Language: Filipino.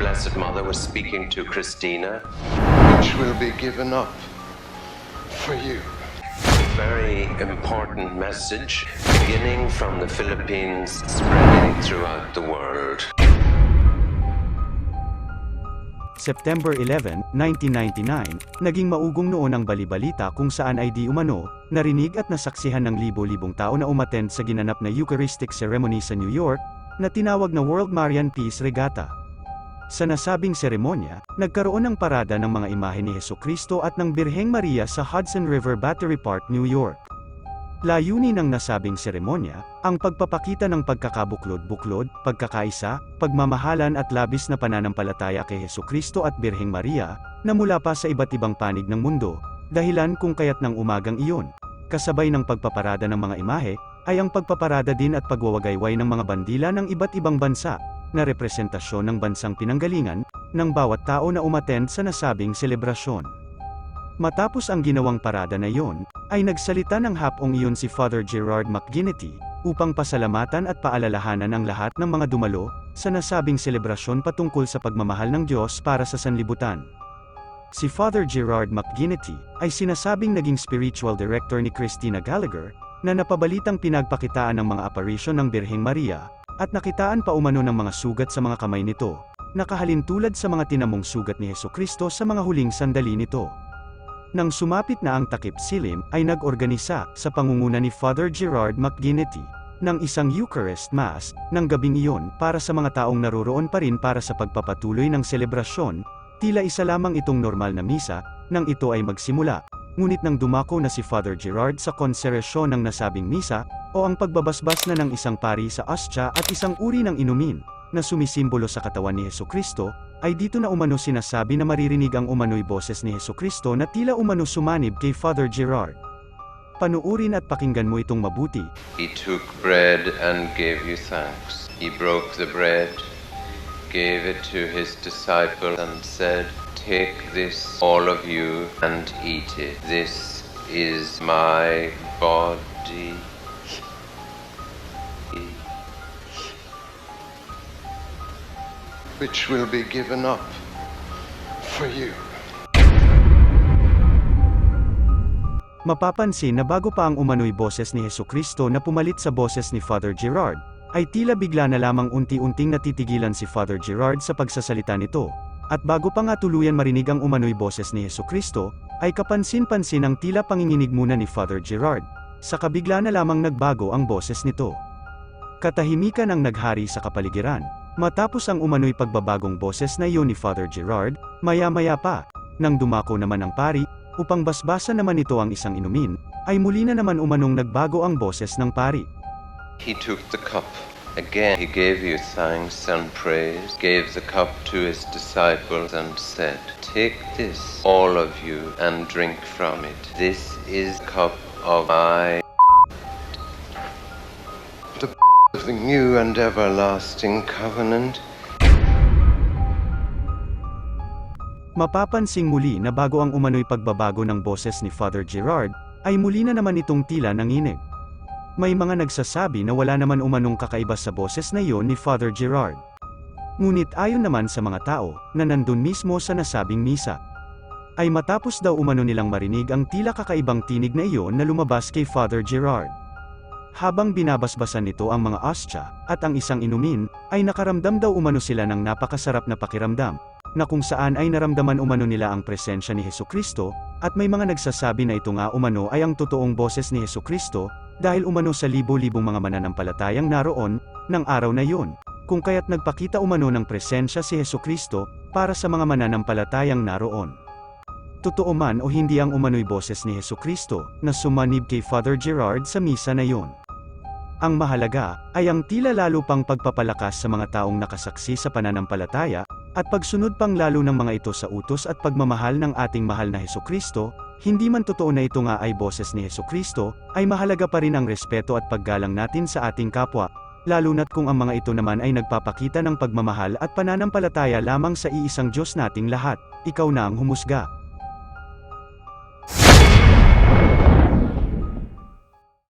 Blessed Mother was speaking to Christina. which will be given up for you. Very important message beginning from the Philippines, spreading throughout the world. September 11, 1999, naging maugong noon ang balibalita kung saan ay di umano, narinig at nasaksihan ng libo-libong tao na umattend sa ginanap na Eucharistic ceremony sa New York, na tinawag na World Marian Peace Regatta. Sa nasabing seremonya, nagkaroon ng parada ng mga imahe ni Heso Kristo at ng Birheng Maria sa Hudson River Battery Park, New York. Layunin ng nasabing seremonya, ang pagpapakita ng pagkakabuklod-buklod, pagkakaisa, pagmamahalan at labis na pananampalataya kay Heso Kristo at Birheng Maria, na mula pa sa iba't ibang panig ng mundo, dahilan kung kaya't ng umagang iyon. Kasabay ng pagpaparada ng mga imahe, ay ang pagpaparada din at pagwawagayway ng mga bandila ng iba't ibang bansa, na representasyon ng bansang pinanggalingan, ng bawat tao na umattend sa nasabing selebrasyon. Matapos ang ginawang parada na iyon, ay nagsalita ng hapong iyon si Father Gerard McGinnity, upang pasalamatan at paalalahanan ang lahat ng mga dumalo, sa nasabing selebrasyon patungkol sa pagmamahal ng Diyos para sa sanlibutan. Si Father Gerard McGinnity, ay sinasabing naging spiritual director ni Christina Gallagher, na napabalitang pinagpakitaan ng mga apparition ng Birheng Maria, at nakitaan pa umano ng mga sugat sa mga kamay nito, nakahalin tulad sa mga tinamong sugat ni Heso Kristo sa mga huling sandali nito. Nang sumapit na ang takip silim, ay nag-organisa, sa pangunguna ni Father Gerard McGinnity, ng isang Eucharist Mass, ng gabing iyon, para sa mga taong naroroon pa rin para sa pagpapatuloy ng selebrasyon, tila isa lamang itong normal na misa, nang ito ay magsimula, ngunit nang dumako na si Father Gerard sa konseresyon ng nasabing misa, o ang pagbabasbas na ng isang pari sa ostya at isang uri ng inumin, na sumisimbolo sa katawan ni Heso Kristo, ay dito na umano sinasabi na maririnig ang umano'y boses ni Heso Kristo na tila umano sumanib kay Father Gerard. Panuurin at pakinggan mo itong mabuti. He took bread and gave you thanks. He broke the bread, gave it to his disciples, and said, Take this, all of you, and eat it. This is my body. which will be given up for you. Mapapansin na bago pa ang umano'y boses ni Heso Kristo na pumalit sa boses ni Father Gerard, ay tila bigla na lamang unti-unting natitigilan si Father Gerard sa pagsasalita nito. At bago pa nga tuluyan marinig ang umano'y boses ni Heso Kristo, ay kapansin-pansin ang tila panginginig muna ni Father Gerard, sa kabigla na lamang nagbago ang boses nito. Katahimikan ang naghari sa kapaligiran, matapos ang umano'y pagbabagong boses na iyon ni Father Gerard, maya-maya pa, nang dumako naman ang pari, upang basbasan naman ito ang isang inumin, ay muli na naman umanong nagbago ang boses ng pari. He took the cup. Again, he gave you thanks and praise, gave the cup to his disciples, and said, Take this, all of you, and drink from it. This is the cup of my Of the new and everlasting covenant, Mapapansing muli na bago ang umano'y pagbabago ng boses ni Father Gerard, ay muli na naman itong tila nanginig. May mga nagsasabi na wala naman umanong kakaiba sa boses na iyon ni Father Gerard. Ngunit ayon naman sa mga tao, na nandun mismo sa nasabing misa, ay matapos daw umano nilang marinig ang tila kakaibang tinig na iyon na lumabas kay Father Gerard. Habang binabasbasan nito ang mga ostya, at ang isang inumin, ay nakaramdam daw umano sila ng napakasarap na pakiramdam, na kung saan ay naramdaman umano nila ang presensya ni Heso Kristo, at may mga nagsasabi na ito nga umano ay ang totoong boses ni Heso Kristo, dahil umano sa libo-libong mga mananampalatayang naroon, ng araw na yun, kung kaya't nagpakita umano ng presensya si Heso Kristo, para sa mga mananampalatayang naroon. Totoo man o hindi ang umano'y boses ni Heso Kristo, na sumanib kay Father Gerard sa misa na yon. Ang mahalaga, ay ang tila lalo pang pagpapalakas sa mga taong nakasaksi sa pananampalataya, at pagsunod pang lalo ng mga ito sa utos at pagmamahal ng ating mahal na Heso Kristo, hindi man totoo na ito nga ay boses ni Heso Kristo, ay mahalaga pa rin ang respeto at paggalang natin sa ating kapwa, lalo na't kung ang mga ito naman ay nagpapakita ng pagmamahal at pananampalataya lamang sa iisang Diyos nating lahat, ikaw na ang humusga.